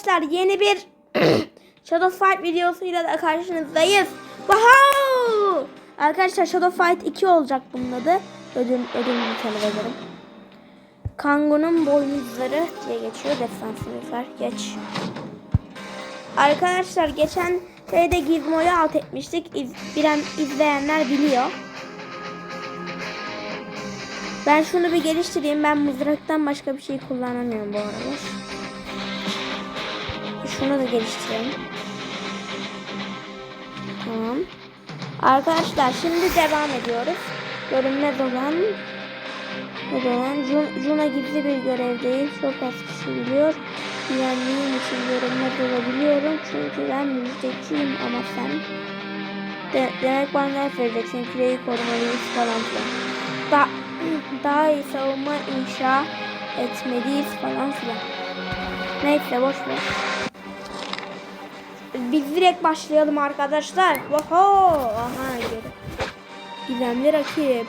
arkadaşlar yeni bir Shadow Fight videosuyla da karşınızdayız. Wow! Arkadaşlar Shadow Fight 2 olacak bunun adı. Ödülünü talep ederim. Kango'nun boynuzları diye geçiyor. Defansımızlar. Geç. Arkadaşlar geçen şeyde Gizmo'yu alt etmiştik. İz, bilen izleyenler biliyor. Ben şunu bir geliştireyim. Ben mızraktan başka bir şey kullanamıyorum bu aralar. Şunu da geliştirelim. Tamam. Arkadaşlar şimdi devam ediyoruz. Görünmez olan ne olan Jun- Juna gizli bir görev değil. Çok az kişi biliyor. Güvenliğim için görünmez olabiliyorum. Çünkü ben müjdeciyim ama sen de, demek bana ders vereceksin. Küreyi korumalıyız falan filan. Da, daha iyi savunma inşa etmeliyiz falan filan. Neyse boş ver. Biz direkt başlayalım arkadaşlar. Oho! Aha geri. Gizemli rakip.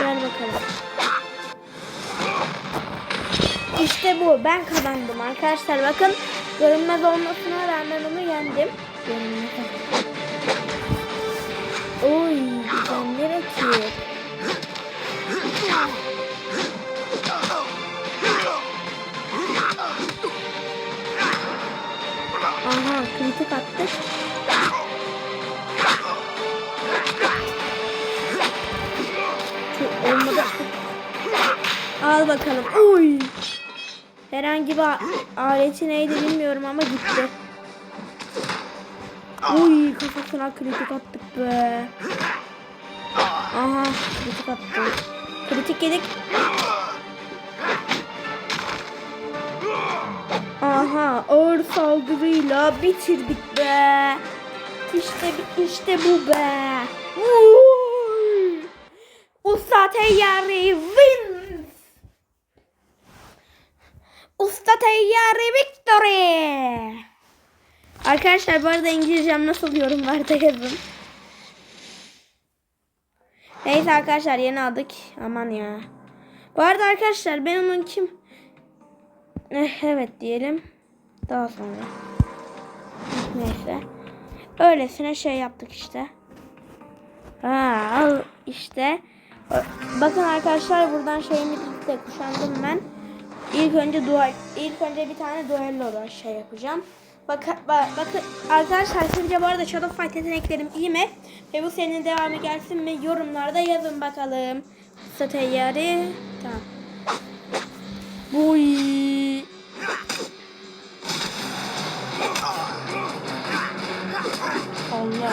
Gel bakalım. İşte bu. Ben kazandım arkadaşlar. Bakın görünmez olmasına rağmen onu yendim. Oy, güzel rakip. Aha, kritik attık. Olmadı. Al bakalım. Oy. Herhangi bir aleti neydi bilmiyorum ama gitti. Oy kafasına kritik attık be. Aha kritik attık. Kritik yedik. Aha ağır saldırıyla bitirdik be. İşte işte bu be. Teyyarı wins. Usta teyyarı victory. Arkadaşlar bu arada İngilizcem nasıl yorumlarda yazın. Neyse arkadaşlar yeni aldık. Aman ya. Bu arada arkadaşlar ben onun kim... Eh, evet diyelim. Daha sonra. Neyse. Öylesine şey yaptık işte. Ha, işte. Bakın arkadaşlar buradan şeyimi de kuşandım ben. İlk önce dual, ilk önce bir tane duello şey yapacağım. Bak, bak, bakın arkadaşlar sizce bu arada Shadow Fight yeteneklerim iyi mi? Ve bu serinin devamı gelsin mi? Yorumlarda yazın bakalım. Stateyari. Tamam. Buy. Allah.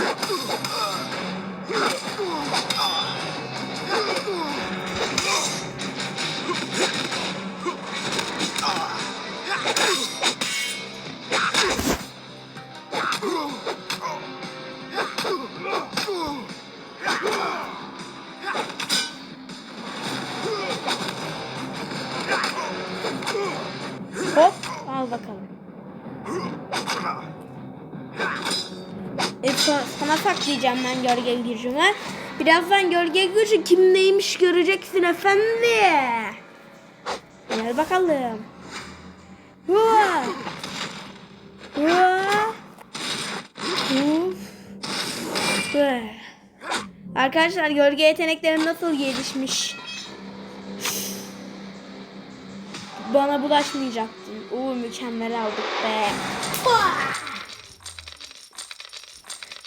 Hop al bakalım. E, sana saklayacağım ben gölge gücümü. Birazdan gölge gücü kim neymiş göreceksin efendi. Gel bakalım. Hua. Hua. Huf. Hua. Arkadaşlar gölge yeteneklerim nasıl gelişmiş? Bana bulaşmayacaktın. Oo mükemmel aldık be.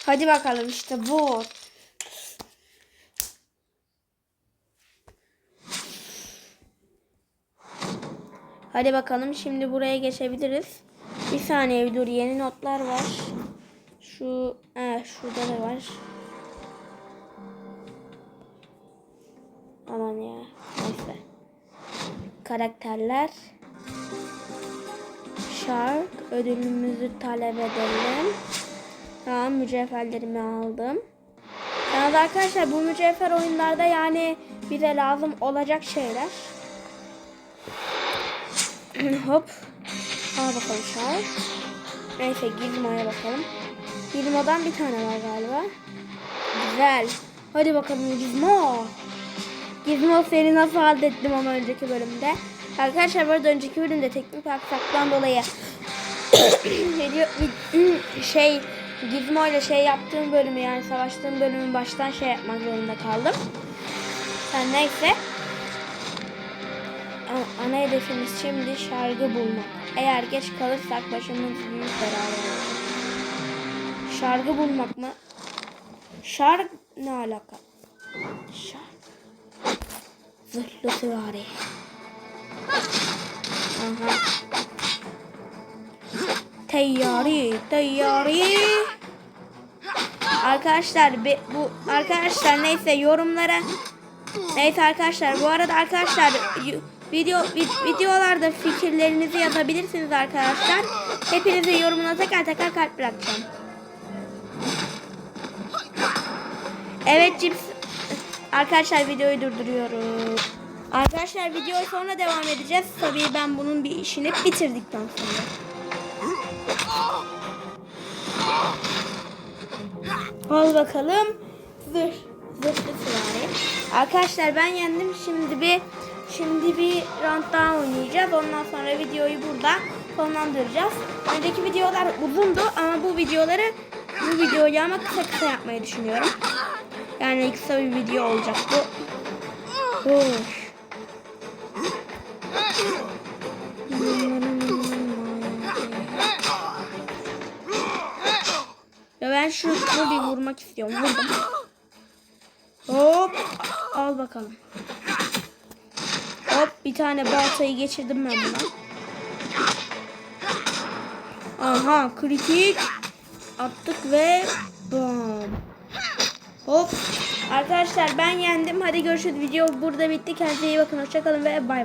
Hadi bakalım işte bu. Hadi bakalım şimdi buraya geçebiliriz. Bir saniye dur yeni notlar var. Şu eh, şurada da var. Aman ya. Neyse. Karakterler. Shark ödülümüzü talep edelim. Tamam mücevherlerimi aldım. Yalnız arkadaşlar bu mücevher oyunlarda yani bize lazım olacak şeyler. Hop. Al bakalım şart. Neyse Gizmo'ya bakalım. Gizmo'dan bir tane var galiba. Güzel. Hadi bakalım Gizmo. Gizmo seni nasıl hallettim ama önceki bölümde. Arkadaşlar bu arada önceki bölümde teknik aksaklıktan dolayı şey Gizmo ile şey yaptığım bölümü yani savaştığım bölümün baştan şey yapmak zorunda kaldım. Sen neyse. Ana hedefimiz şimdi şarkı bulmak. Eğer geç kalırsak başımız büyük beraber olur. Şarkı bulmak mı? Şark ne alaka? Şark. Zırhlı süvari. Aha. Teyyari, teyyari. Arkadaşlar be- bu arkadaşlar neyse yorumlara neyse arkadaşlar bu arada arkadaşlar video vid- videolarda fikirlerinizi yazabilirsiniz arkadaşlar. Hepinize yorumuna tekrar tekrar kalp bırakacağım. Evet cips arkadaşlar videoyu durduruyorum. Arkadaşlar videoyu sonra devam edeceğiz. Tabii ben bunun bir işini bitirdikten sonra. Al bakalım. Zırh. Zırhlı süvari. Arkadaşlar ben yendim. Şimdi bir şimdi bir round daha oynayacağız. Ondan sonra videoyu burada sonlandıracağız. Önceki videolar uzundu ama bu videoları bu videoyu ama kısa kısa yapmayı düşünüyorum. Yani kısa bir video olacak bu. Hoş. Ya ben şunu bir vurmak istiyorum. Vurdum. Hop. Al bakalım. Bir tane baltayı geçirdim ben buna. Aha kritik. Attık ve bam. Hop. Arkadaşlar ben yendim. Hadi görüşürüz. Video burada bitti. Kendinize iyi bakın. Hoşçakalın ve bay bay.